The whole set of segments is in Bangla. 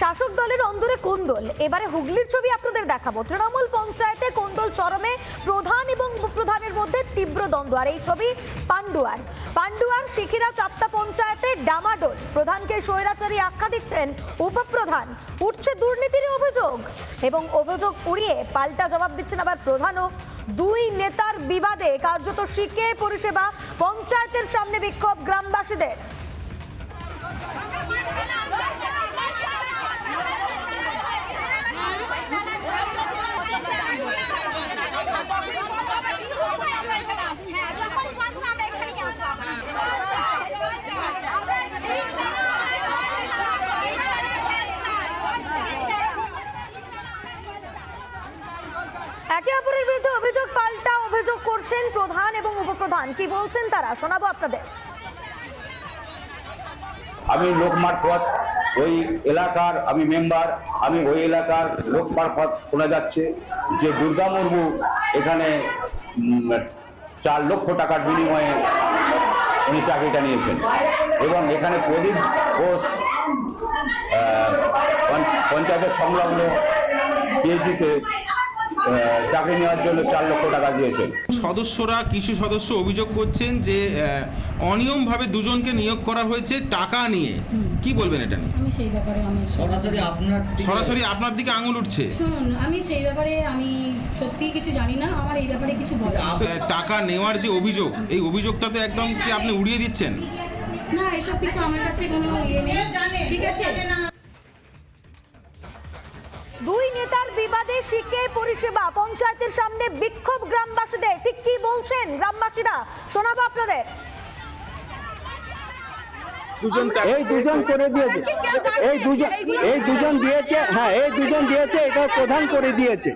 শাসক দলের অন্দরে কোন্দল এবারে হুগলির ছবি আপনাদের দেখাবো। তৃণমূল পঞ্চায়েতে কোন্দল চরমে? প্রধান এবং প্রধানের মধ্যে তীব্র দ্বন্দ্ব। আর এই ছবি পান্ডুয়ার। পান্ডুয়ার শিখিরা চাপ্তা পঞ্চায়েতে ডামাডোল। প্রধানকে স্বৈরাচারী আখ্যা দিচ্ছেন উপপ্রধান। উঠছে দুর্নীতির অভিযোগ। এবং অভিযোগ উড়িয়ে পাল্টা জবাব দিচ্ছেন আবার প্রধানও। দুই নেতার বিবাদে কার্যত শিখে পরিষেবা পঞ্চায়েতের সামনে বিক্ষোভ গ্রামবাসীদের। অপরের বিরুদ্ধে অভিযোগ পাল্টা অভিযোগ করছেন প্রধান এবং উপপ্রধান। কি বলছেন তারা? শোনাবো আপনাদের। আমি লোক মারফত ওই এলাকার আমি মেম্বার, আমি ওই এলাকার লোক মারফত শোনা যাচ্ছে যে দুর্গা মুর্মু এখানে চার লক্ষ টাকার বিনিময়ে উনি চাকরিটা নিয়েছেন। এবং এখানে প্রদীপ ঘোষ পঞ্চায়েতের সংলগ্ন পিএইচিতে চাকরি নেওয়ার জন্য চার লক্ষ টাকা দিয়েছেন। সদস্যরা কিছু সদস্য অভিযোগ করছেন যে অনিয়মভাবে দুজনকে নিয়োগ করা হয়েছে টাকা নিয়ে। কি বলবেন এটা নিয়ে? আমি সেই ব্যাপারে আমি সরাসরি আপনার দিকে- সরাসরি আপনার দিকে আঙুল উঠছে। শুনুন আমি সেই ব্যাপারে আমি সত্যি কিছু জানি না আমার এই ব্যাপারে কিছু বলার টাকা নেওয়ার যে অভিযোগ এই অভিযোগটা তো একদম কি আপনি উড়িয়ে দিচ্ছেন? না এসব কিছু আমার কাছে কোনো ইয়ে নেই। ঠিক আছে? দুই নেতার বিবাদে শিখে পরিষেবা। পঞ্চায়েতের সামনে বিক্ষোভ গ্রামবাসীদের। ঠিক কি বলছেন গ্রামবাসীরা? শোনাবো আপনাদের। এই দুজন করে দিয়েছে। এই দুজন এই দুজন দিয়েছে। হ্যাঁ এই দুজন দিয়েছে। এটা প্রধান করে দিয়েছে।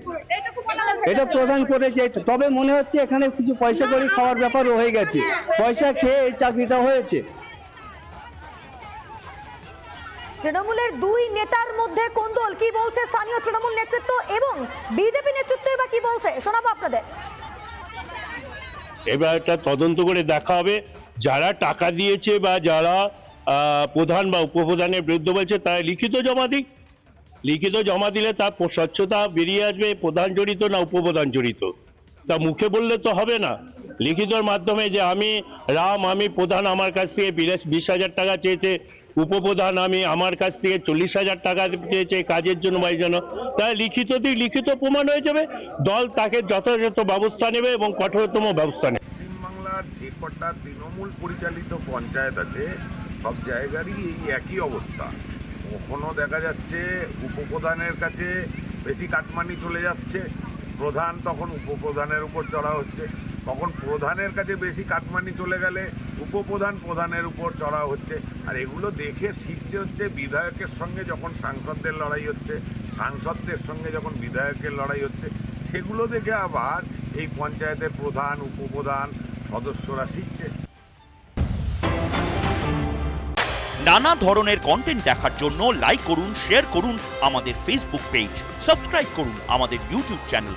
এটা প্রধান করেছে। তবে মনে হচ্ছে এখানে কিছু পয়সা করে খাওয়ার ব্যাপারও হয়ে গেছে। পয়সা খেয়ে এই চাকরিটা হয়েছে। তৃণমূলের দুই নেতার মধ্যে কোন দল? কি বলছে স্থানীয় তৃণমূল নেতৃত্ব এবং বিজেপি নেতৃত্ব বা কি বলছে? শোনাবো আপনাদের। এবার একটা তদন্ত করে দেখা হবে। যারা টাকা দিয়েছে বা যারা প্রধান বা উপপ্রধানের বিরুদ্ধে বলছে, তারা লিখিত জমা দিক। লিখিত জমা দিলে তার স্বচ্ছতা বেরিয়ে আসবে, প্রধান জড়িত না উপপ্রধান জড়িত। তা মুখে বললে তো হবে না। লিখিতর মাধ্যমে যে আমি রাম, আমি প্রধান, আমার কাছ থেকে বিশ হাজার টাকা চেয়েছে উপপ্রধান আমি আমার কাছ থেকে চল্লিশ হাজার টাকা চেয়েছে কাজের জন্য বা জন্য। তাই লিখিত দিক লিখিত প্রমাণ হয়ে যাবে। দল তাকে যথাযথ ব্যবস্থা নেবে এবং কঠোরতম ব্যবস্থা নেবে। পশ্চিমবাংলার যে কটা তৃণমূল পরিচালিত পঞ্চায়েত আছে, সব জায়গারই এই একই অবস্থা। কখনো দেখা যাচ্ছে উপপ্রধানের কাছে বেশি কাটমানি চলে যাচ্ছে। প্রধান তখন উপপ্রধানের উপর চড়া হচ্ছে। তখন প্রধানের কাছে বেশি কাটমানি চলে গেলে উপপ্রধান প্রধানের উপর চড়া হচ্ছে। আর এগুলো দেখে শিখছে হচ্ছে বিধায়কের সঙ্গে যখন সাংসদদের লড়াই হচ্ছে, সাংসদদের সঙ্গে যখন বিধায়কের লড়াই হচ্ছে, সেগুলো দেখে আবার এই পঞ্চায়েতের প্রধান, উপপ্রধান সদস্যরা শিখছে। নানা ধরনের কন্টেন্ট দেখার জন্য লাইক করুন শেয়ার করুন আমাদের ফেসবুক পেজ সাবস্ক্রাইব করুন আমাদের ইউটিউব চ্যানেল